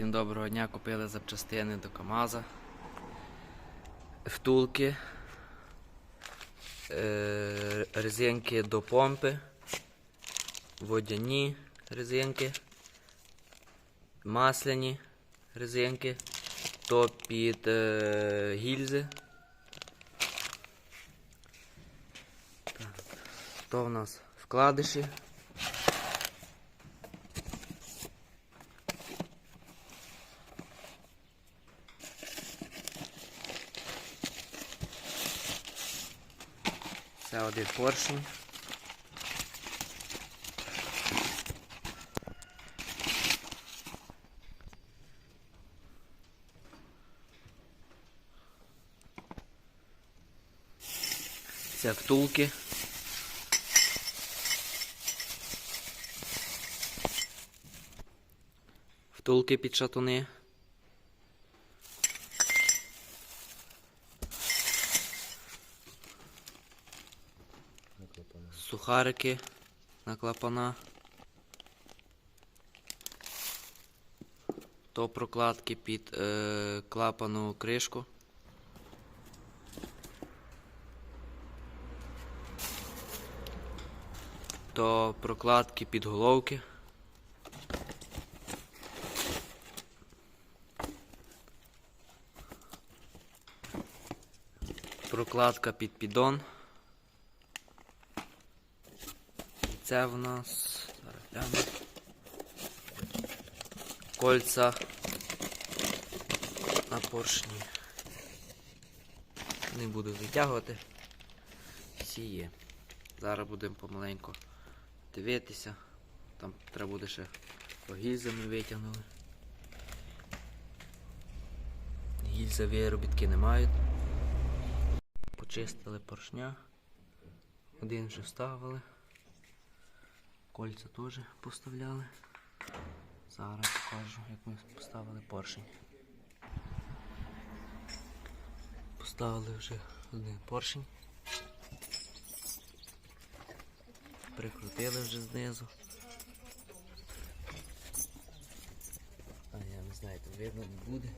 Всім доброго дня, купили запчастини до КАМАЗа. Втулки, е, резинки до помпи, водяні резинки, масляні резинки, то під е, гільзи. То в нас вкладиші. Це один поршень. Це втулки. Втулки під шатуни. Сухарики на клапана. То прокладки під е, клапану кришку. То прокладки під головки. Прокладка під піддон. Це в нас. Зараз. Кольця на поршні. Не буду витягувати. Всі є. Зараз будемо помаленьку дивитися. Там треба буде ще по гільзами витягнули. Гільзи виробітки не мають. Почистили поршня. Один вже вставили. Кольця теж поставляли. Зараз покажу, як ми поставили поршень. Поставили вже один поршень. Прикрутили вже знизу. А я не знаю, то видно не буде.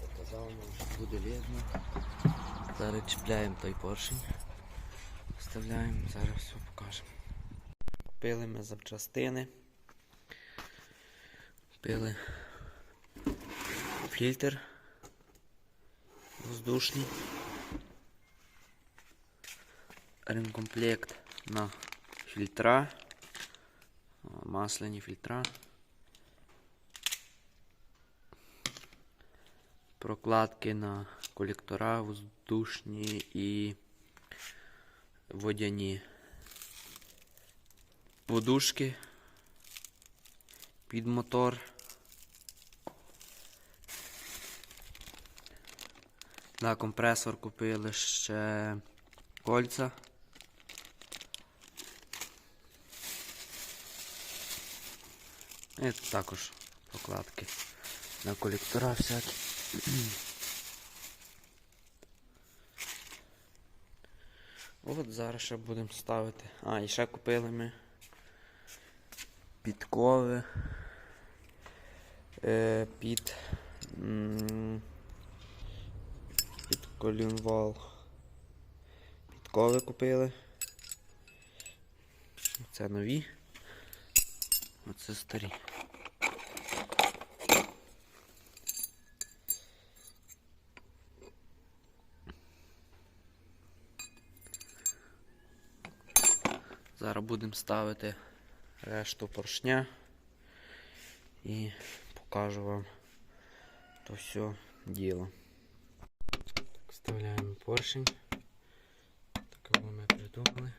Показав що буде видно. Зараз чіпляємо той поршень. Вставляємо, зараз все покажемо. Купили ми запчастини. Купили фільтр воздушний. Ремкомплект на фільтра. Масляні фільтра. Прокладки на колектора воздушні і водяні подушки під мотор. На компресор купили ще кольця. І також прокладки на колектора всякі. От зараз ще будемо ставити. А, і ще купили ми підкови е, під, під колінвал. Підкови купили. Це нові. Оце старі. Зараз будемо ставити решту поршня і покажу вам то все діло. Так, вставляємо поршень. Такого ми придумали.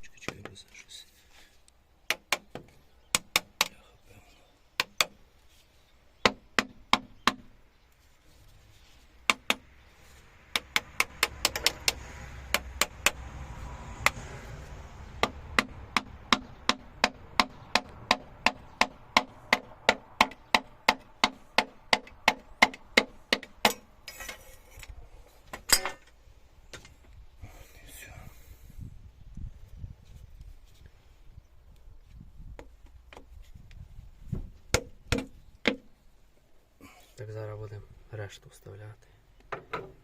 Чекай, чекай, бо зараз щось. Бляха, певно. Зараз будемо решту вставляти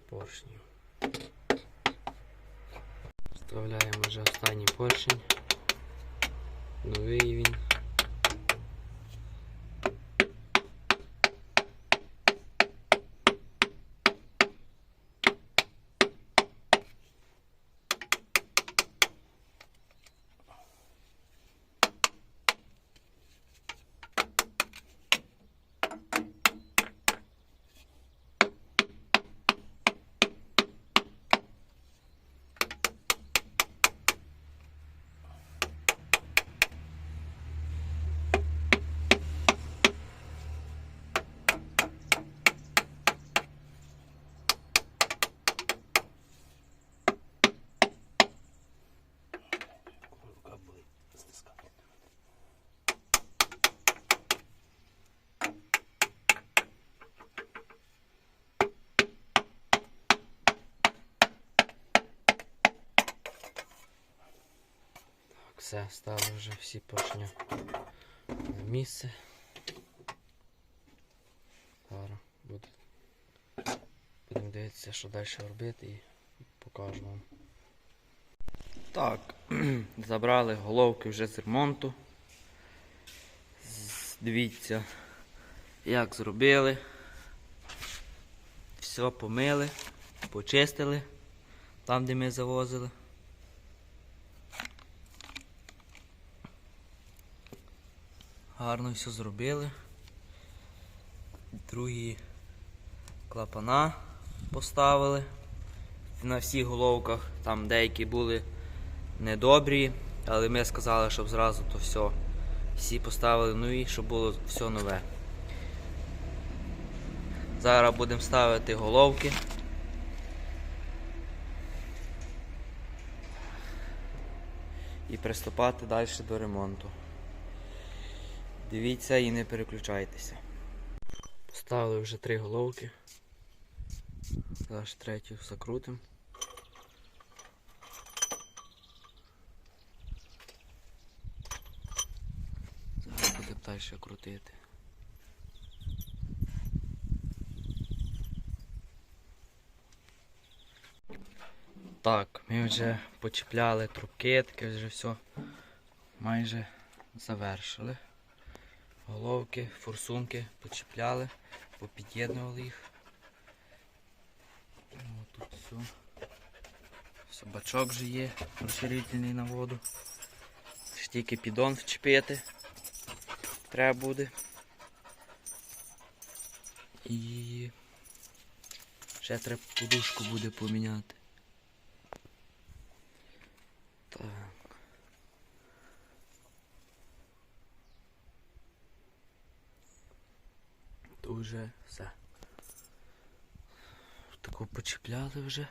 поршнів. Вставляємо вже останній поршень. Новий він. Все, стали вже всі поршня на місце. Зараз буду. Будемо дивитися, що далі робити і покажу вам. Так, забрали головки вже з ремонту. Дивіться, як зробили. Все помили, почистили там, де ми завозили. Гарно все зробили. Другі клапана поставили на всіх головках. Там деякі були недобрі, але ми сказали, щоб зразу то все. Всі поставили нові, щоб було все нове. Зараз будемо ставити головки. І приступати далі до ремонту. Дивіться і не переключайтеся. Поставили вже три головки. Зараз третю закрутимо. Зараз будемо далі крутити. Так, ми вже почіпляли трубки, таке вже все майже завершили. Головки, форсунки почіпляли, попід'єднували їх. О, тут все. Собачок вже є, розширительний на воду. Ще тільки піддон вчепити. Треба буде. І ще треба подушку буде поміняти. Вже все. Таку почіпляли вже.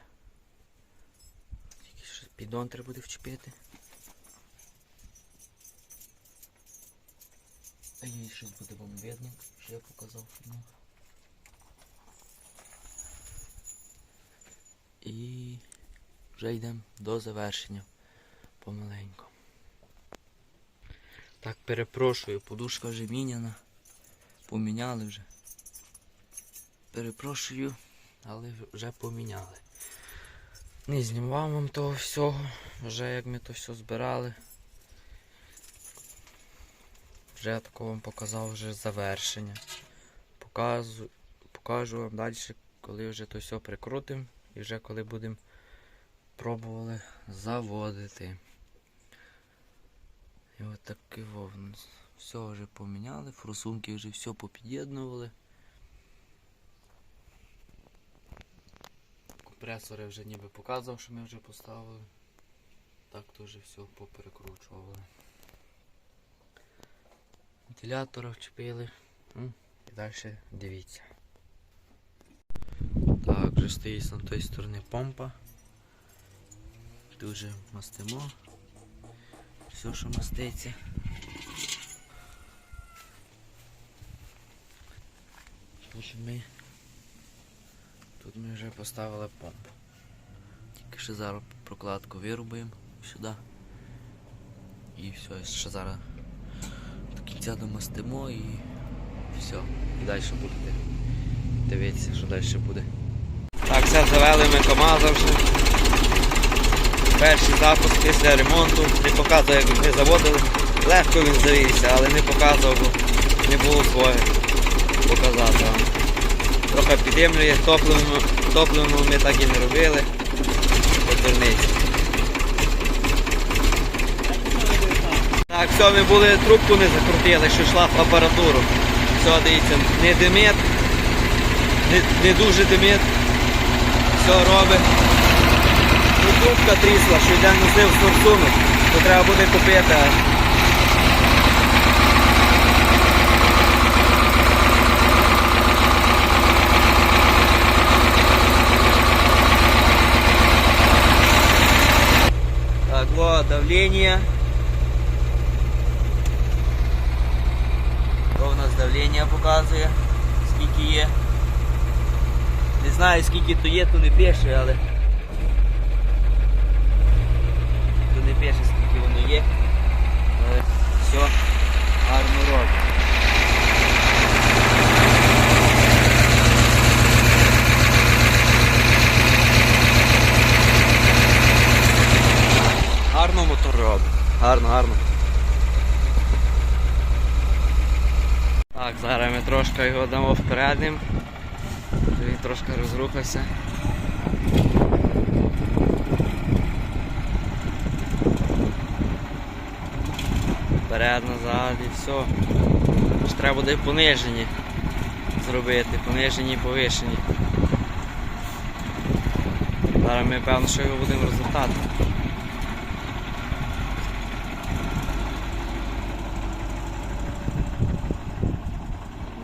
Тільки ще піддон треба буде вчепити. А їй щось буде вам видно, що я показав фільму. І вже йдемо до завершення помаленьку. Так, перепрошую, подушка вже міняна. Поміняли вже. Перепрошую, але вже поміняли. Не знімав вам того всього, вже як ми то все збирали. Вже тако вам показав вже завершення. Показу, покажу вам далі, коли вже то все прикрутимо і вже коли будемо пробували заводити. І от такий вовн. Все вже поміняли, форсунки вже все попід'єднували. Компресори вже ніби показував, що ми вже поставили. Так вже все поперекручували. Вентилятора вчепили. І далі дивіться. Так, вже стоїть на той стороні помпа. Дуже мастимо. Все, що маститься. Тут ми, тут ми вже поставили помпу. Тільки ще зараз прокладку вирубаємо сюди. І все, ще зараз до кінця домастимо і все. І далі буде дивитися, що далі буде. Так, все, завели ми КАМАЗа вже. Перший запуск після ремонту. Не показує, як ми заводили. Легко він завівся, але не показував, бо не було свого показати вам. Трохи піддимлює, топливо, ми так і не робили. Потерниці. Так, все, ми були трубку не закрутили, що йшла в апаратуру. Все, дивіться, не димить, не, не дуже димить. Все робить. Ну, трубка трісла, що йде носив сорсунок, то треба буде купити. Так, вот давление. Що у нас давлення показує, скільки є. Не знаю скільки то є, то не пише, але то не пише скільки воно є. Але все гарно робить. Гарно мотор робить. Гарно, гарно. Так, зараз ми трошки його дамо впередним. Він трошки розрухався. Вперед, назад і все. Ж треба буде понижені зробити, понижені і повишені. Зараз ми певно, що його будемо розвертати.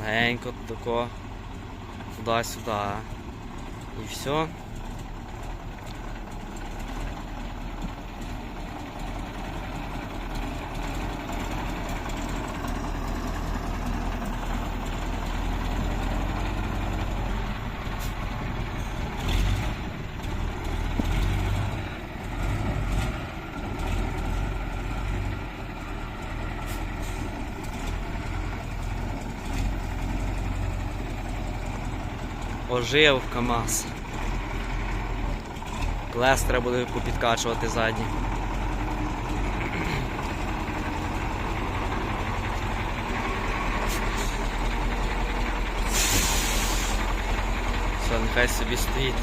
Легенько тако туди-сюди. І все. Ожив КАМАЗ. Клес треба буде попідкачувати ззаді. Все, нехай собі стоїть.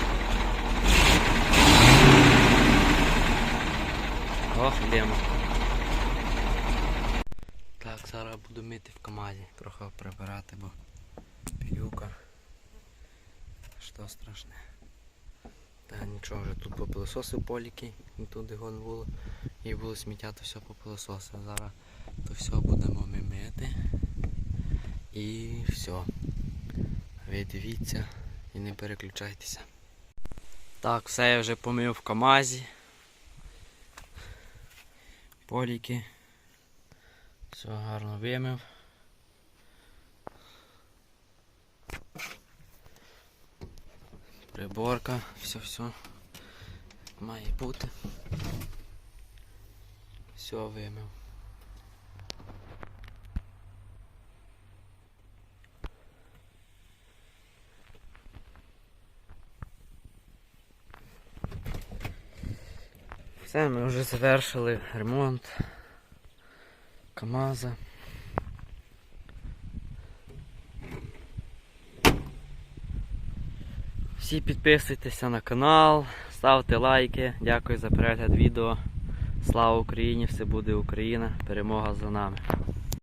Ох, йдемо. Так, зараз буду мити в КАМАЗі, трохи прибирати, бо пілюка. Що страшне. Та нічого вже тут попилососив поліки, і туди гон було. І було сміття, то все попилососив. Зараз то все будемо ми мити. І все. Ви дивіться і не переключайтеся. Так, все я вже помив в КАМАЗі. Поліки. Все гарно вимив. Приборка, все-все має бути. Все вимив. Все, ми вже завершили ремонт КАМАЗа. Всі підписуйтеся на канал, ставте лайки. Дякую за перегляд відео. Слава Україні! Все буде Україна! Перемога за нами!